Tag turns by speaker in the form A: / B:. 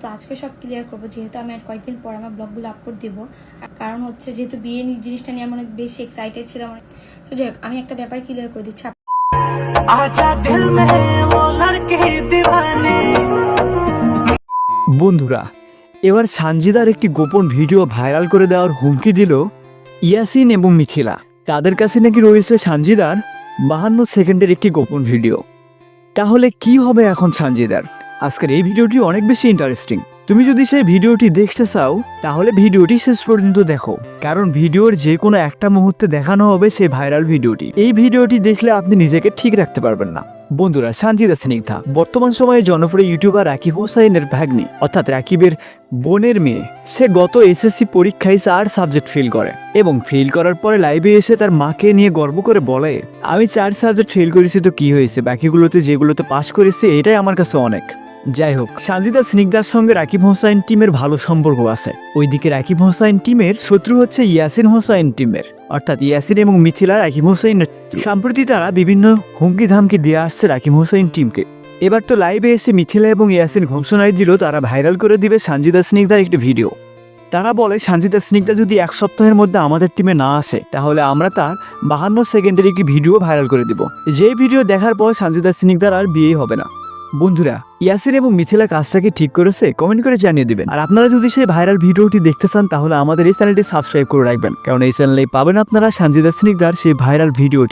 A: তো আজকে সব ক্লিয়ার করব যেহেতু আমি আর কয়েকদিন পর আমার ব্লগগুলো আপলোড দেব। কারণ হচ্ছে যেহেতু বিয়ে জিনিসটা নিয়ে আমি অনেক বেশি এক্সাইটেড ছিলাম। অনেক তো যাই হোক আমি একটা ব্যাপার ক্লিয়ার করে দিচ্ছি।
B: বন্ধুরা এবার সানজিদার একটি গোপন ভিডিও ভাইরাল করে দেওয়ার হুমকি দিল ইয়াসিন এবং মিথিলা। তাদের কাছে নাকি রয়েছে সানজিদার বাহান্ন সেকেন্ডের একটি গোপন ভিডিও। তাহলে কি হবে এখন সানজিদার? আজকের এই ভিডিওটি অনেক বেশি ইন্টারেস্টিং তুমি যদি সেই ভিডিওটি দেখতে চাও, তাহলে ভিডিওটি শেষ পর্যন্ত দেখো। কারণ ভিডিওর যে কোনো একটা মুহূর্তে দেখানো হবে সেই ভাইরাল ভিডিওটি। এই ভিডিওটি দেখলে আপনি নিজেকে ঠিক রাখতে পারবেন না। বন্ধুরা, সানজিদা স্নিগ্ধা, বর্তমান সময়ে জনপ্রিয় ইউটিউবার রাকিব হোসাইনের ভাগ্নি, অর্থাৎ রাকিবের বোনের মেয়ে, সে গত এসএসসি পরীক্ষায় চার সাবজেক্ট ফেল করে এবং ফেল করার পরে লাইভে এসে তার মাকে নিয়ে গর্ব করে বলে, আমি চার সাবজেক্ট ফেল করেছি, তো কি হয়েছে? বাকিগুলোতে যেগুলোতে পাশ করেছে, এটাই আমার কাছে অনেক। যাই হোক সানজিদা স্নিগ্ধার সঙ্গে রাকিব হোসাইন টিমের ভালো সম্পর্ক আছে। ওইদিকে রাকিব হোসাইন টিমের শত্রু হচ্ছে ইয়াসিন হোসাইন টিমের। অর্থাৎ ইয়াসিন এবং মিথিলা রাকিব হোসাইনের সম্প্রতি তারা বিভিন্ন হুমকি ধামকি দিয়ে আসছে রাকিব হোসাইন টিমকে। এবার তো লাইভে এসে মিথিলা এবং ইয়াসিন ঘোষণায় দিল, তারা ভাইরাল করে দিবে সঞ্জিদা স্নিগ্ধার একটি ভিডিও তারা বলে সঞ্জিদা স্নিগ্ধা যদি এক সপ্তাহের মধ্যে আমাদের টিমে না আসে, তাহলে আমরা তার বাহান্ন সেকেন্ডের একটি ভিডিও ভাইরাল করে দিব। যে ভিডিও দেখার পর সঞ্জিদা স্নিগ্ধার আর বিয়ে হবে না। বন্ধুরা, ইয়াসির এবং মিথিলা কাজটাকে ঠিক করেছে কমেন্ট করে জানিয়ে দিবেন। আর আপনারা যদি সেই ভাইরাল ভিডিওটি দেখতে চান, তাহলে আমাদের এই চ্যানেলটি সাবস্ক্রাইব করে রাখবেন। কারণ এই চ্যানেলে পাবেন আপনারা সঞ্জিদা স্নিগ্ধার সেই ভাইরাল ভিডিওটি।